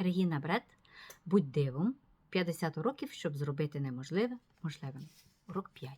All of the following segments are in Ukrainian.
Регіна Бред, будь дивом, 50 років, щоб зробити неможливе можливим. Урок 5.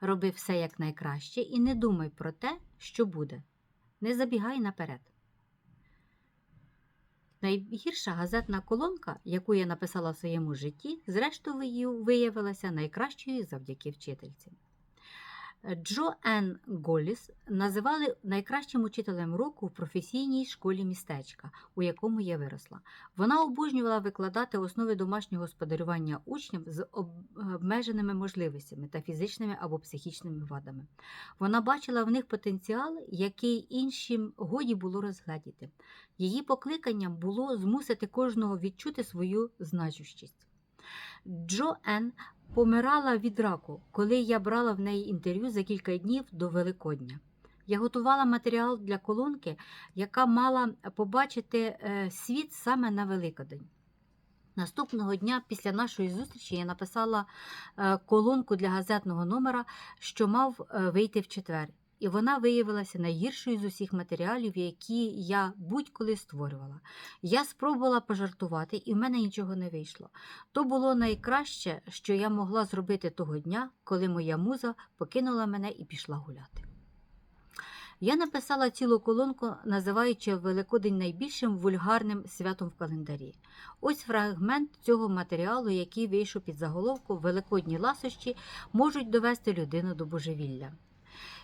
Роби все якнайкраще і не думай про те, що буде. Не забігай наперед. Найгірша газетна колонка, яку я написала в своєму житті, зрештою виявилася найкращою завдяки вчительці. Джо Ен Голіс називали найкращим учителем року в професійній школі містечка, у якому я виросла. Вона обожнювала викладати основи домашнього господарювання учням з обмеженими можливостями та фізичними або психічними вадами. Вона бачила в них потенціал, який іншим годі було розгледіти. Її покликанням було змусити кожного відчути свою значущість. Джо Ен помирала від раку, коли я брала в неї інтерв'ю за кілька днів до Великодня. Я готувала матеріал для колонки, яка мала побачити е, світ саме на Великодень. Наступного дня після нашої зустрічі я написала е, колонку для газетного номера, що мав е, вийти в четвер. І вона виявилася найгіршою з усіх матеріалів, які я будь-коли створювала. Я спробувала пожартувати, і в мене нічого не вийшло. То було найкраще, що я могла зробити того дня, коли моя муза покинула мене і пішла гуляти. Я написала цілу колонку, називаючи Великодень найбільшим вульгарним святом в календарі. Ось фрагмент цього матеріалу, який вийшов під заголовку Великодні ласощі можуть довести людину до божевілля.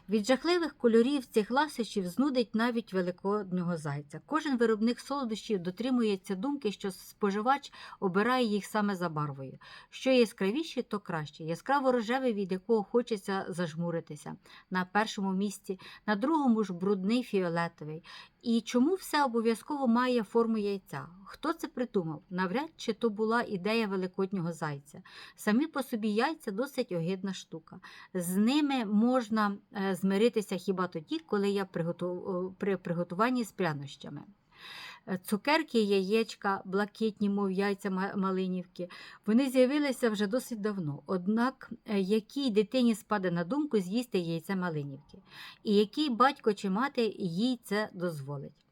Від жахливих кольорів цих ласощів знудить навіть великоднього зайця. Кожен виробник солодощів дотримується думки, що споживач обирає їх саме за барвою. Що яскравіше, то краще. Яскраво рожевий, від якого хочеться зажмуритися на першому місці, на другому ж брудний фіолетовий. І чому все обов'язково має форму яйця? Хто це придумав? Навряд чи то була ідея великоднього зайця. Самі по собі яйця досить огидна штука. З ними можна е, змиритися хіба тоді, коли я при приготуванні з прянощами. Е, Цукерки, яєчка, блакитні, мов яйця малинівки, вони з'явилися вже досить давно. Однак, е, якій дитині спаде на думку з'їсти яйця малинівки, і який батько чи мати їй це дозволить.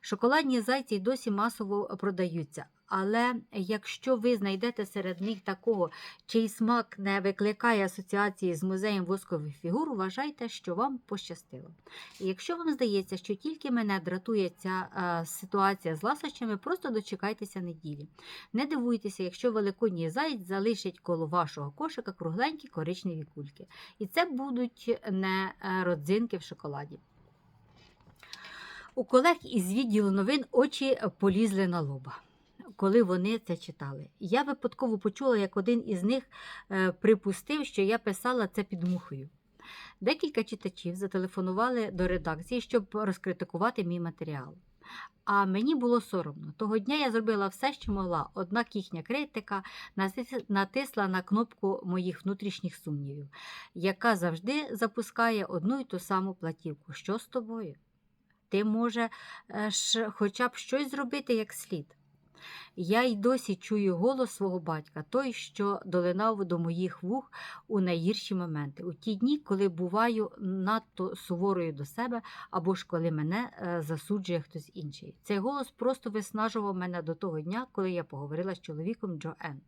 Шоколадні зайці й досі масово продаються, але якщо ви знайдете серед них такого, чий смак не викликає асоціації з музеєм воскових фігур, вважайте, що вам пощастило. І якщо вам здається, що тільки мене дратує ця а, ситуація з ласощами, просто дочекайтеся неділі. Не дивуйтеся, якщо великодній заєць залишить коло вашого кошика кругленькі коричневі кульки. І це будуть не е, родзинки в шоколаді. У колег із відділу новин очі полізли на лоба. Коли вони це читали, я випадково почула, як один із них е, припустив, що я писала це під мухою. Декілька читачів зателефонували до редакції, щоб розкритикувати мій матеріал. А мені було соромно. Того дня я зробила все, що могла, однак їхня критика натисла на кнопку моїх внутрішніх сумнівів, яка завжди запускає одну й ту саму платівку. Що з тобою? Ти може ж хоча б щось зробити як слід. Я й досі чую голос свого батька, той, що долинав до моїх вух у найгірші моменти, у ті дні, коли буваю надто суворою до себе, або ж коли мене засуджує хтось інший. Цей голос просто виснажував мене до того дня, коли я поговорила з чоловіком Джо Ен.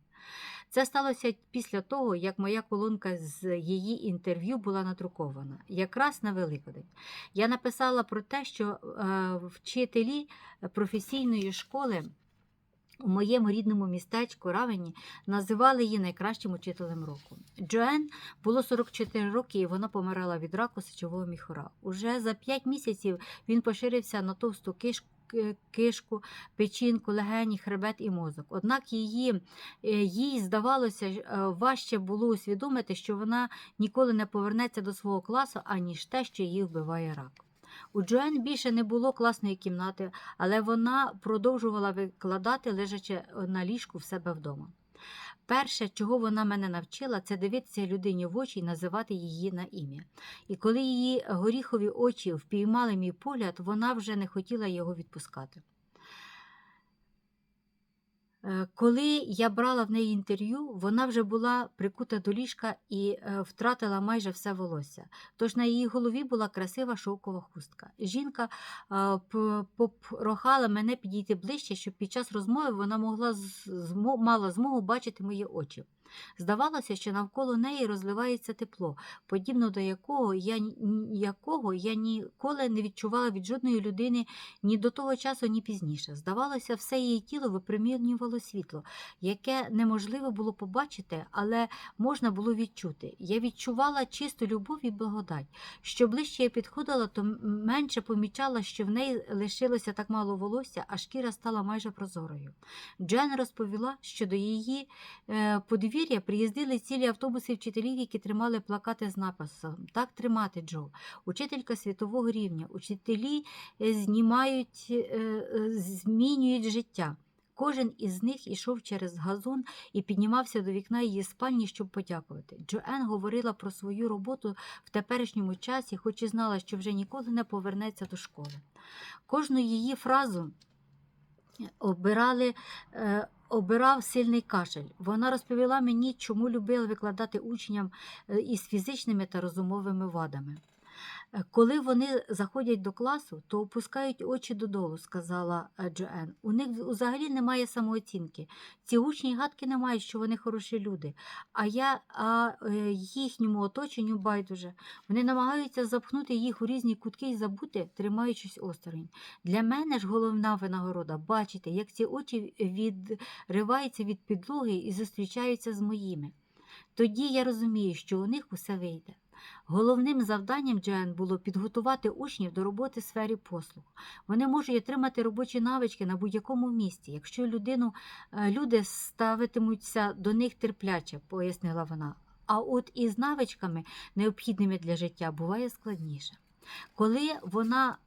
Це сталося після того, як моя колонка з її інтерв'ю була надрукована, якраз на Великодень. Я написала про те, що е, вчителі професійної школи. У моєму рідному містечку Равені називали її найкращим учителем року. Джоен було 44 роки, і вона помирала від раку сечового міхура. Уже за 5 місяців він поширився на товсту кишку. Кишку, печінку, легені, хребет і мозок. Однак її, їй здавалося, важче було усвідомити, що вона ніколи не повернеться до свого класу, аніж те, що її вбиває рак. У Джоен більше не було класної кімнати, але вона продовжувала викладати, лежачи на ліжку в себе вдома. Перше, чого вона мене навчила, це дивитися людині в очі і називати її на ім'я. І коли її горіхові очі впіймали мій погляд, вона вже не хотіла його відпускати. Е, Коли я брала в неї інтерв'ю, вона вже була прикута до ліжка і е, втратила майже все волосся. Тож на її голові була красива шовкова хустка. Жінка е, попрохала мене підійти ближче, щоб під час розмови вона могла мала змогу бачити мої очі. Здавалося, що навколо неї розливається тепло, подібно до якого я, якого я ніколи не відчувала від жодної людини ні до того часу, ні пізніше. Здавалося, все її тіло випромінювало світло, яке неможливо було побачити, але можна було відчути. Я відчувала чисту любов і благодать. Що ближче я підходила, то менше помічала, що в неї лишилося так мало волосся, а шкіра стала майже прозорою. Джен розповіла, що до її е, подвір'я приїздили цілі автобуси вчителів, які тримали плакати з написом Так тримати, Джо. Учителька світового рівня. Учителі е, знімають, е, е, змінюють життя. Кожен із них ішов через газон і піднімався до вікна її спальні, щоб подякувати. Джоен говорила про свою роботу в теперішньому часі, хоч і знала, що вже ніколи не повернеться до школи. Кожну її фразу обирали, обирав сильний кашель. Вона розповіла мені, чому любила викладати учням е, із фізичними та розумовими вадами. Е, Коли вони заходять до класу, то опускають очі додолу, сказала е, Джоен. У них взагалі немає самооцінки. Ці учні гадки не мають, що вони хороші люди. А я а е, їхньому оточенню байдуже. Вони намагаються запхнути їх у різні кутки і забути, тримаючись осторонь. Для мене ж головна винагорода бачити, як ці очі відриваються від підлоги і зустрічаються з моїми. Тоді я розумію, що у них усе вийде. Головним завданням Джен було підготувати учнів до роботи в сфері послуг. Вони можуть отримати робочі навички на будь-якому місці, якщо людину, е, люди ставитимуться до них терпляче, пояснила вона. А от із навичками, необхідними для життя, буває складніше. Коли вона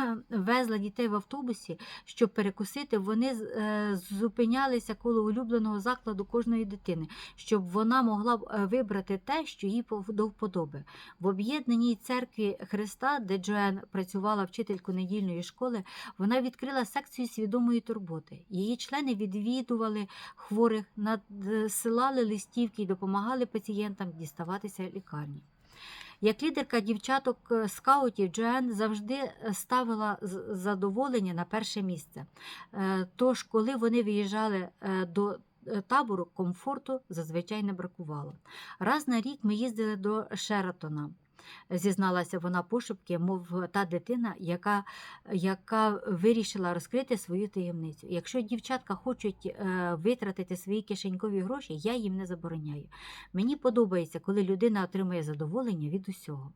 везла дітей в автобусі, щоб перекусити, вони е, зупинялися коло улюбленого закладу кожної дитини, щоб вона могла е, вибрати те, що їй до вподоби. В об'єднаній церкві Христа, де Джоен працювала вчителькою недільної школи, вона відкрила секцію свідомої турботи. Її члени відвідували хворих, надсилали листівки і допомагали пацієнтам діставатися лікарні. Як лідерка дівчаток е, скаутів, Джоен завжди е, ставила задоволення на перше місце. Е, Тож, коли вони виїжджали до табору, комфорту зазвичай не бракувало. Раз на рік ми їздили до Шератона. Зізналася вона пошепки, мов та дитина, яка, яка вирішила розкрити свою таємницю. Якщо дівчатка хочуть е, витратити свої кишенькові гроші, я їм не забороняю. Мені подобається, коли людина отримує задоволення від усього.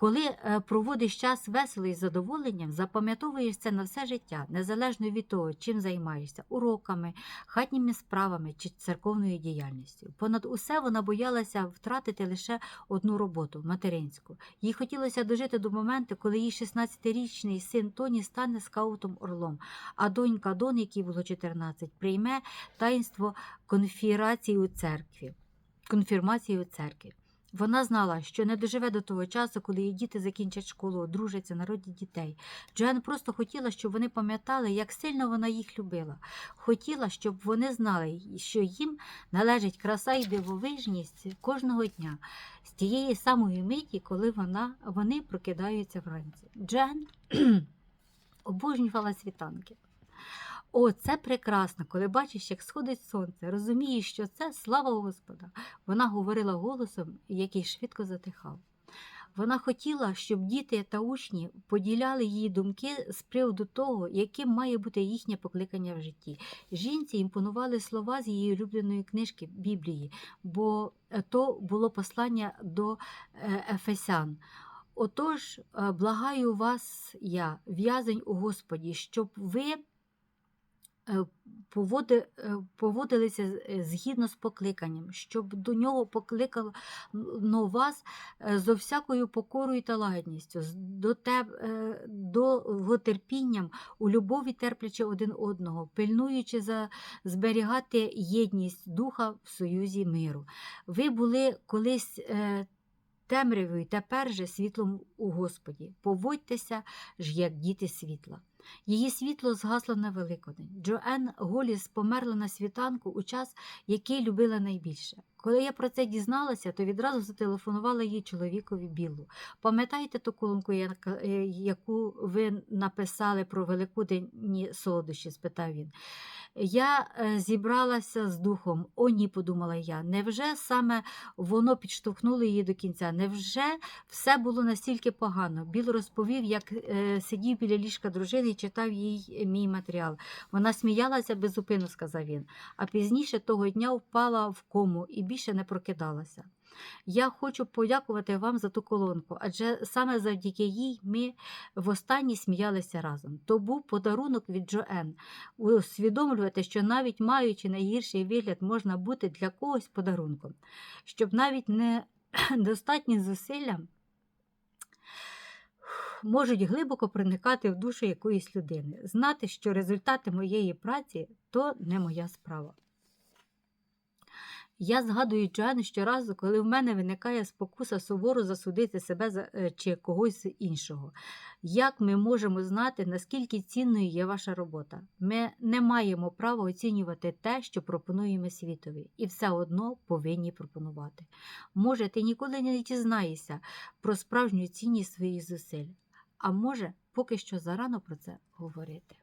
Коли е, проводиш час весело і задоволенням, запам'ятовуєш це на все життя, незалежно від того, чим займаєшся уроками, хатніми справами чи церковною діяльністю. Понад усе вона боялася втратити лише одну роботу материнську. Їй хотілося дожити до моменту, коли її 16-річний син Тоні стане скаутом орлом, а донька Дон, якій було 14, прийме таїнство конфірації у церкві. Конфірмації у церкві. Вона знала, що не доживе до того часу, коли її діти закінчать школу, одружаться, народять дітей. Джоен просто хотіла, щоб вони пам'ятали, як сильно вона їх любила. Хотіла, щоб вони знали, що їм належить краса і дивовижність кожного дня, з тієї самої миті, коли вона, вони прокидаються вранці. Джен обожнювала світанки. О, це прекрасно, коли бачиш, як сходить сонце, розумієш, що це слава Господа. Вона говорила голосом, який швидко затихав. Вона хотіла, щоб діти та учні поділяли її думки з приводу того, яким має бути їхнє покликання в житті. Жінці імпонували слова з її улюбленої книжки Біблії, бо то було послання до е, Ефесян. Отож, е, благаю вас, я, в'язень у Господі, щоб ви поводилися е, згідно з покликанням, щоб до нього покликано вас е, зо всякою покорою та лагідністю, до теб, е, довготерпінням, у любові терплячи один одного, пильнуючи за зберігати єдність духа в союзі миру. Ви були колись. е, Темрявою тепер же світлом у Господі. Поводьтеся ж, як діти світла. Її світло згасло на Великодень. Джоен Голіс померла на світанку у час, який любила найбільше. Коли я про це дізналася, то відразу зателефонувала її чоловікові Білу. Пам'ятаєте ту колонку, е, яку ви написали про Великоденні солодощі? спитав він. Я е, зібралася з духом. О, ні, подумала я. Невже саме воно підштовхнуло її до кінця? Невже все було настільки погано? Біл розповів, як е, сидів біля ліжка дружини і читав їй мій матеріал. Вона сміялася безупинно, сказав він, а пізніше того дня впала в кому і більше не прокидалася. Я хочу подякувати вам за ту колонку, адже саме завдяки їй ми востаннє сміялися разом. То був подарунок від Джоен. Усвідомлювати, що навіть маючи найгірший вигляд, можна бути для когось подарунком, щоб навіть не достатні зусилля можуть глибоко проникати в душу якоїсь людини. Знати, що результати моєї праці то не моя справа. Я згадую Джоен щоразу, коли в мене виникає спокуса суворо засудити себе е, чи когось іншого. Як ми можемо знати, наскільки цінною є ваша робота? Ми не маємо права оцінювати те, що пропонуємо світові, і все одно повинні пропонувати. Може, ти ніколи не дізнаєшся про справжню цінність своїх зусиль, а може, поки що зарано про це говорити.